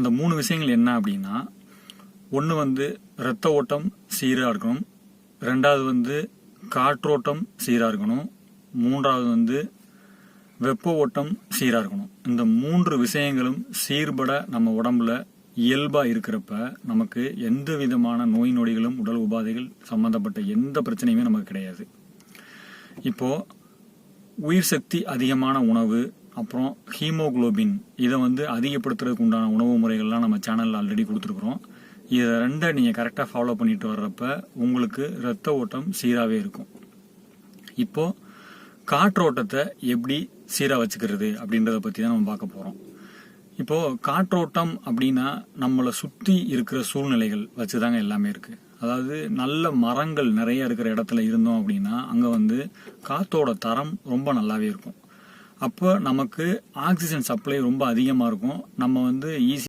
அந்த மூணு விஷயங்கள் என்ன அப்படின்னா ஒன்று வந்து இரத்த ஓட்டம் சீராக இருக்கணும் ரெண்டாவது வந்து காற்றோட்டம் சீராக இருக்கணும் மூன்றாவது வந்து வெப்ப ஓட்டம் சீராக இருக்கணும். இந்த மூன்று விஷயங்களும் சீர்பட நம்ம உடம்புல இயல்பாக இருக்கிறப்ப நமக்கு எந்த விதமான நோய் நொடிகளும் உடல் உபாதைகள் சம்பந்தப்பட்ட எந்த பிரச்சனையுமே நமக்கு கிடையாது. இப்போ உயிர் சக்தி அதிகமான உணவு அப்புறம் ஹீமோகுளோபின் இதை வந்து அதிகப்படுத்துறதுக்கு உண்டான உணவு முறைகள்லாம் நம்ம சேனலில் ஆல்ரெடி கொடுத்துருக்குறோம். இதை ரெண்டை நீங்கள் கரெக்டாக ஃபாலோ பண்ணிட்டு வர்றப்ப உங்களுக்கு ரத்த ஓட்டம் சீராகவே இருக்கும். இப்போது காற்றோட்டத்தை எப்படி சீராக வச்சுக்கிறது அப்படின்றத பற்றி தான் நம்ம பார்க்க போகிறோம் இப்போது காற்றோட்டம் அப்படின்னா நம்மளை சுற்றி இருக்கிற சூழ்நிலைகள் வச்சு தாங்க எல்லாமே இருக்குது அதாவது நல்ல மரங்கள் நிறைய இருக்கிற இடத்துல இருந்தோம் அப்படின்னா அங்கே வந்து காற்றோட தரம் ரொம்ப நல்லாவே இருக்கும். அப்போ நமக்கு ஆக்சிஜன் சப்ளை ரொம்ப அதிகமாக இருக்கும். நம்ம வந்து ஈஸி